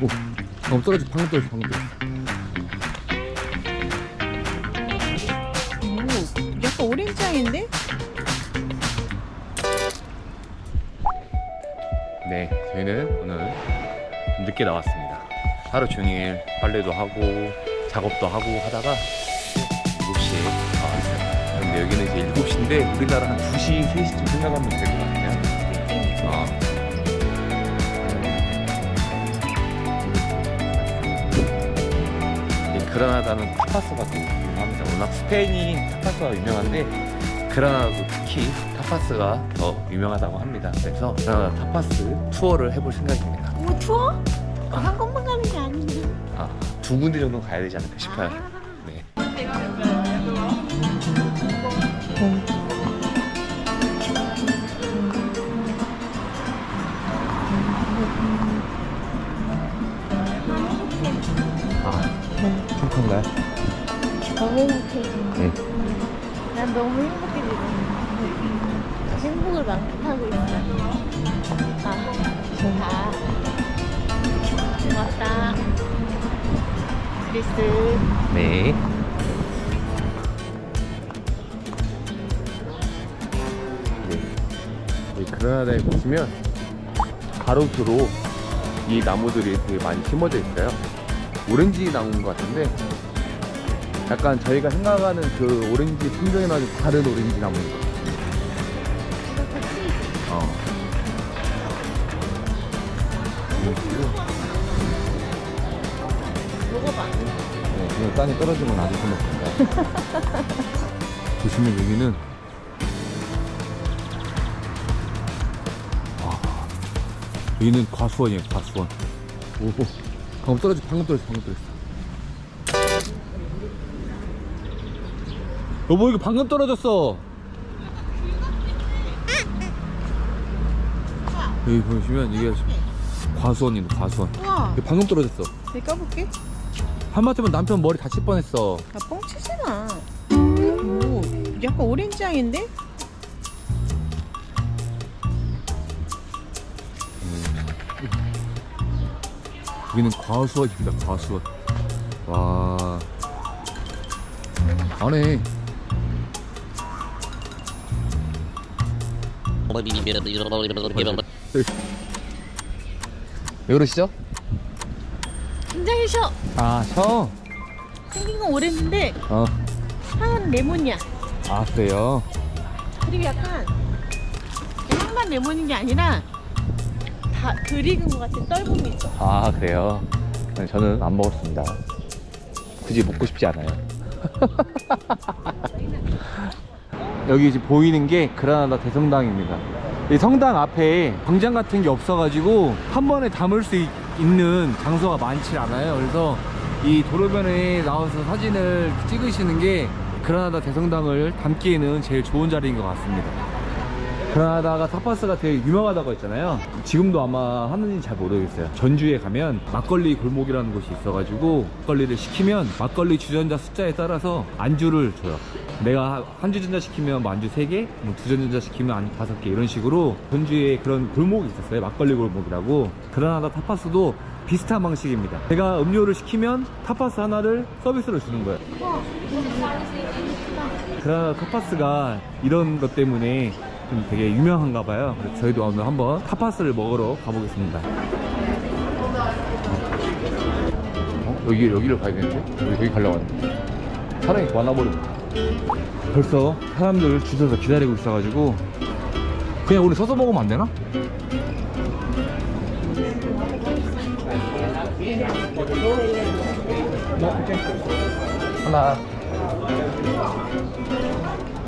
오, 방금 떨어져, 방금 떨어져, 방금 떨어져. 오, 약간 오렌지향인데? 네, 저희는 오늘 좀 늦게 나왔습니다. 하루 종일 빨래도 하고 작업도 하고 하다가 7시에 나왔어요. 근데 여기는 이제 7시인데 우리나라 한 2시, 3시쯤 생각하면 될 것 같아요. 그라나다는 타파스가 또 유명합니다. 워낙 스페인이 타파스가 유명한데 그라나다도 특히 타파스가 더 유명하다고 합니다. 그래서 그라나다 타파스 투어를 해볼 생각입니다. 오, 추워? 한 곳만 가는 게 아닌데. 아, 두 군데 정도 가야 되지 않을까 싶어요. 네. 아, 행복한가요? 너무 행복해. 네. 난 너무 행복해 지금. 행복을 만끽하고 있어. 아, 아. 고맙다. 크리스. 네. 네. 이 그라나다에 보시면 가로수로 이 나무들이 되게 많이 심어져 있어요. 오렌지 나무인 것 같은데 약간 저희가 생각하는 그 오렌지 품종이랑 좀 다른 오렌지 나무인 것 같아요. 어. 네, 그냥 땅에 떨어지면 아주 고맙습니다. 보시면 여기는 아, 여기는 과수원이에요, 과수원. 오, 방금 떨어지, 방금 떨어지, 방금 떨어졌어. 여보 이거 방금 떨어졌어. 여기 보시면 이게 과수원입니다, 과수원. 우와. 이거 방금 떨어졌어. 내가 까볼게. 한마디면 남편 머리 다칠 뻔했어. 나 뻥치지 마. 오, 약간 오렌지향인데? 여기는 과수원입니다. 과수원. 와. 안에 왜 그러시죠? 굉장히 셔. 아, 셔. 생긴 건 오렌지인데 어. 향은 레몬이야. 아, 그래요. 그리고 약간 향만 레몬인 게 아니라 다 그릭은 것 같은 떫음이 있어. 아, 그래요. 네, 저는 안 먹었습니다. 굳이 먹고 싶지 않아요. 여기 이제 보이는 게 그라나다 대성당입니다. 이 성당 앞에 광장 같은 게 없어가지고 한 번에 담을 수 있- 있는 장소가 많지 않아요. 그래서 이 도로변에 나와서 사진을 찍으시는 게 그라나다 대성당을 담기에는 제일 좋은 자리인 것 같습니다. 그라나다가 타파스가 되게 유명하다고 했잖아요. 지금도 아마 하는지 잘 모르겠어요. 전주에 가면 막걸리 골목이라는 곳이 있어가지고 막걸리를 시키면 막걸리 주전자 숫자에 따라서 안주를 줘요. 내가 한 주전자 시키면 뭐 안주 3개, 뭐 두 주전자 시키면 안주 5개 이런 식으로 전주에 그런 골목이 있었어요. 막걸리 골목이라고. 그라나다 타파스도 비슷한 방식입니다. 제가 음료를 시키면 타파스 하나를 서비스로 주는 거예요. 그라나다 타파스가 이런 것 때문에 좀 되게 유명한가 봐요. 그래서 저희도 오늘 한번 타파스를 먹으러 가보겠습니다. 어? 여기, 여기를 가야 되는데? 여기, 여기 가려고 하는데. 사람이 많아버리고. 벌써 사람들 줄 서서 기다리고 있어가지고 그냥 우리 서서 먹으면 안 되나? 하나.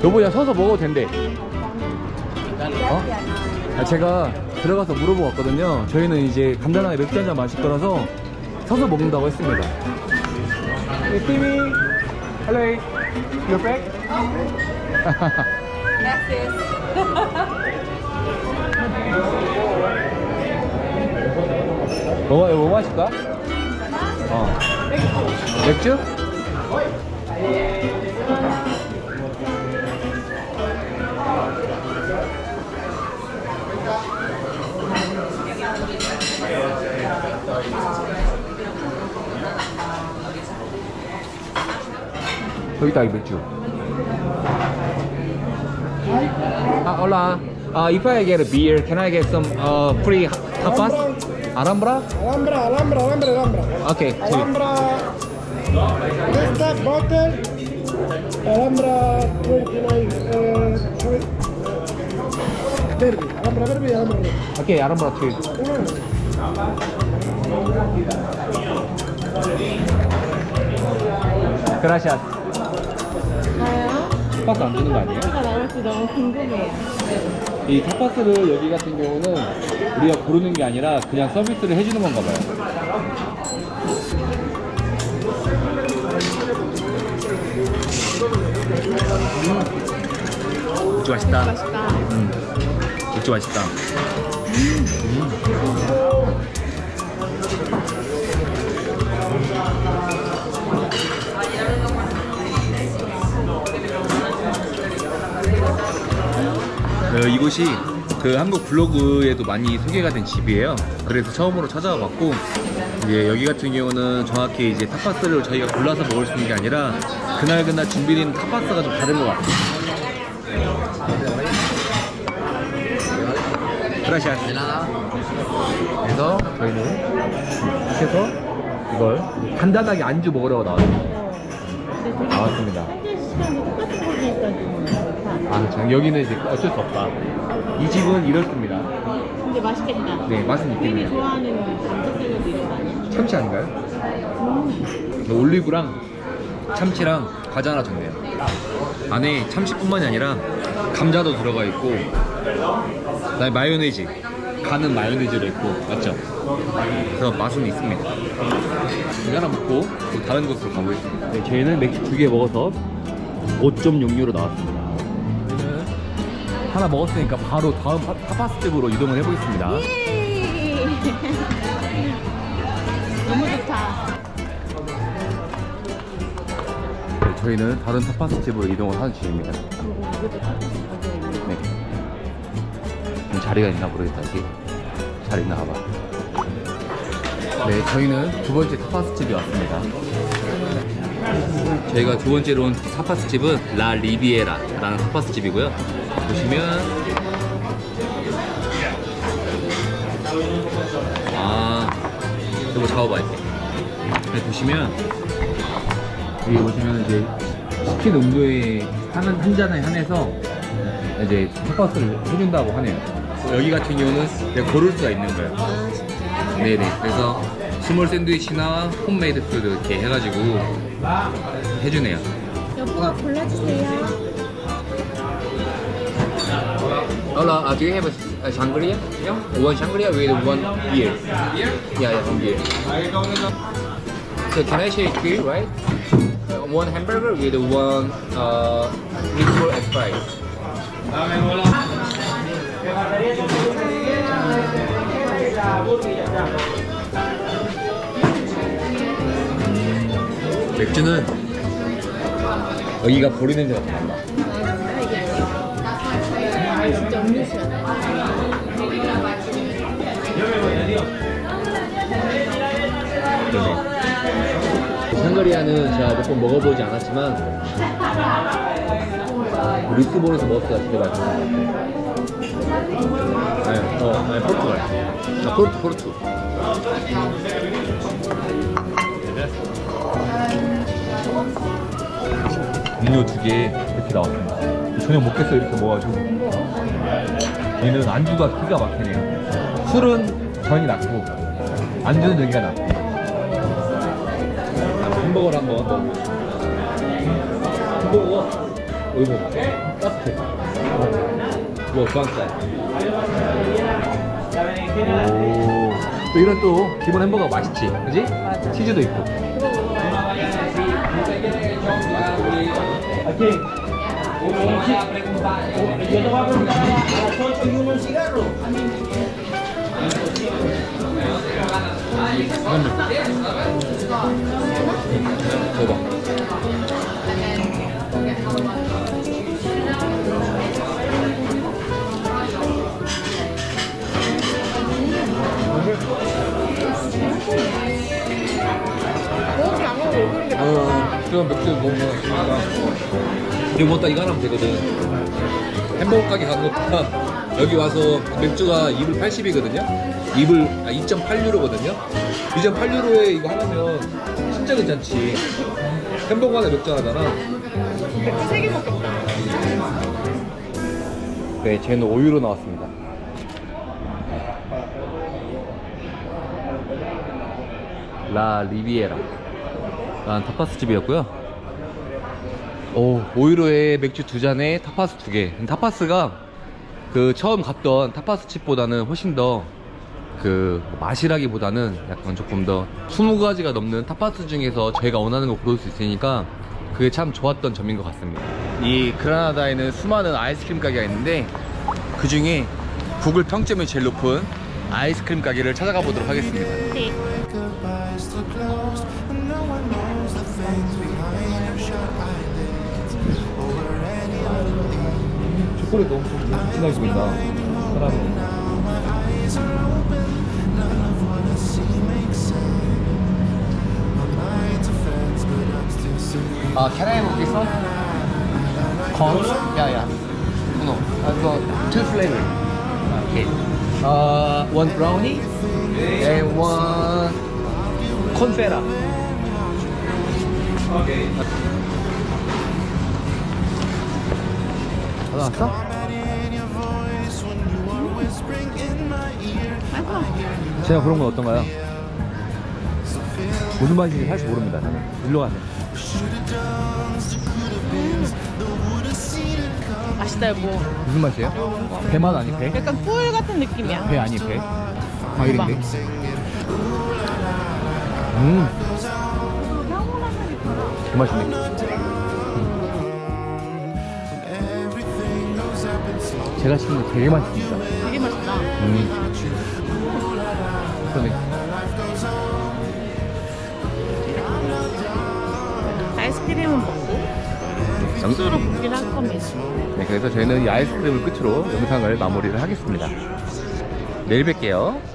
여보, 야, 서서 먹어도 된대. 어? 아, 제가 들어가서 물어보고 왔거든요. 저희는 이제 간단하게 맥주 한잔 마실 거라서 서서 먹는다고 했습니다. Timmy. Hello. You're back? 뭐, 뭐 마실까? 어. 맥주? 여기다 이 맥주. 아, hola. Uh, if I get a beer, can I get some uh, free tapas? Alhambra? Alhambra, Alhambra, Alhambra, Alhambra. Okay, two. Alhambra, this that bottle. Alhambra 29, uh, sorry. Verde, Alhambra verde y Alhambra rojo. Okay, Alhambra two. Gracias. 가요? 타파스 안 주는 거 아니에요? 뭐가 나올지 너무 궁금해요. 이 타파스를 여기 같은 경우는 우리가 고르는 게 아니라 그냥 서비스를 해주는 건가 봐요. 맥주 맛있다. 맛있다. 음, 맥주 맛있다. 어, 이곳이 그 한국 블로그에도 많이 소개가 된 집이에요. 그래서 처음으로 찾아와 봤고 이제 여기 같은 경우는 정확히 이제 타파스를 저희가 골라서 먹을 수 있는 게 아니라 그날 그날 준비된 타파스가 좀 다른 것 같아요. 그라시아스. 그래서 저희는 해서 이걸 간단하게 안주 먹으러 나왔습니다. 나왔습니다. 현재 시간이 똑같은 거니까 좋다. 아, 저 여기는 이제 어쩔 수 없다. 이 집은 이렇습니다. 근데 맛있겠다. 네, 맛은 있겠네요. 좋아하는 감자 샐러드 이런 거 아니야? 참치 아닌가요? 음. 올리브랑 참치랑 과자 하나 줬네요. 안에 참치뿐만이 아니라 감자도 들어가 있고, 그다음에 마요네즈, 간은 마요네즈로 있고, 맞죠? 그래서 맛은 있습니다. 이거 하나 먹고 또 다른 곳으로 가보겠습니다. 네, 저희는 맥주 두 개 먹어서 5.6유로 나왔습니다. 저희는 하나 먹었으니까 바로 다음 파- 타파스 집으로 이동을 해보겠습니다. 예! 너무 좋다. 네, 저희는 다른 타파스 집으로 이동을 하는 중입니다. 네. 좀 자리가 있나 모르겠다, 여기. 자리 있나 봐봐. 네, 저희는 두 번째 타파스 집에 왔습니다. 저희가 두 번째로 온 타파스 집은 라 리비에라라는 타파스 집이고요. 보시면 아 이거 잡아봐 이렇게. 네, 보시면 여기 보시면 이제 시킨 음료의 한, 한 잔에 한해서 이제 타파스를 해준다고 하네요. 여기 같은 경우는 내가 고를 수가 있는 거예요. 아. 네네. 그래서 스몰 샌드위치나 홈메이드 푸드 이렇게 해가지고 해주네요. 여보가 골라주세요. Hola, uh, do you have a, a Shangri-La? Yeah. One Shangri-La with one beer. Yeah, yeah, one beer. So can I share beer, right? Uh, one hamburger with one uh, meatball and fries. 맥주는 여기가 보리 냄새가 난다. 아 진짜 음료수야. 샹그리아는 제가 몇 번 먹어보지 않았지만 리스본에서 먹었을 때 되게 맛있는 것 같아요. 네, 어, 아니 포르투갈. 아 포르투 포르투. 음료 두 개 이렇게 나왔습니다. 저녁 먹겠어 이렇게 먹어가지고. 얘는 안주가 기가 막히네요. 술은 전이 낮고 안주는 여기가 낮고. 햄버거를 한번 햄버거 이거 따뜻해 뭐 주황살 오또 이런 또 기본 햄버거 맛있지 그지? 맞아. 치즈도 있고 먹어봐 그렇게 안 먹어 먹는 게 어, 그런 맥주 너무 맛있으니까. 이거 먹다 이거 하나 하면 되거든. 햄버거 가게 가는 것보다 여기 와서 맥주가 2불 80이거든요. 2불, 아, 2.8유로거든요. 2.8유로에 이거 하나면 진짜 괜찮지. 햄버거 하나 맥주 하나잖아. 맥주 세개 먹겠다. 네, 쟤는 5유로 나왔습니다. 라 리비에라. 란 타파스 집이었고요. 오, 5유로에 맥주 두 잔에 타파스 두 개. 타파스가 그 처음 갔던 타파스 집보다는 훨씬 더 그 맛이라기보다는 약간 조금 더 20가지가 넘는 타파스 중에서 저희가 원하는 거 고를 수 있으니까 그게 참 좋았던 점인 것 같습니다. 이 그라나다에는 수많은 아이스크림 가게가 있는데 그 중에 구글 평점이 제일 높은 아이스크림 가게를 찾아가 보도록 하겠습니다. 네. Goodbyes to close, and no one knows the things behind your shut eyelids. Over any other day, 초콜릿 너무 진하게 보인다. 사람은. eyes are open, none of what I see makes sense. My mind's a fence, but I'm still sitting. 아, can I have this one? Corn? Yeah, yeah. No, I've got two flavors. Okay. Uh, one brownie and one confera. 받아왔어? 제가 그런 건 어떤가요? 무슨 맛인지 사실 모릅니다. 저는. 일로 가세요. 맛있다 여보. 무슨 맛이에요? 배맛 아니 배? 약간 꿀 같은 느낌이야. 배 아니 배? 과일인데? 음. 그 맛이네. 제가 시킨 거 되게 맛있습니다. 되게 맛있다. 음. 그러네. 아이스크림은 먹고 숙소로 복귀를 할 겁니다. 네, 그래서 저희는 이 아이스크림을 끝으로 영상을 마무리를 하겠습니다. 내일 뵐게요.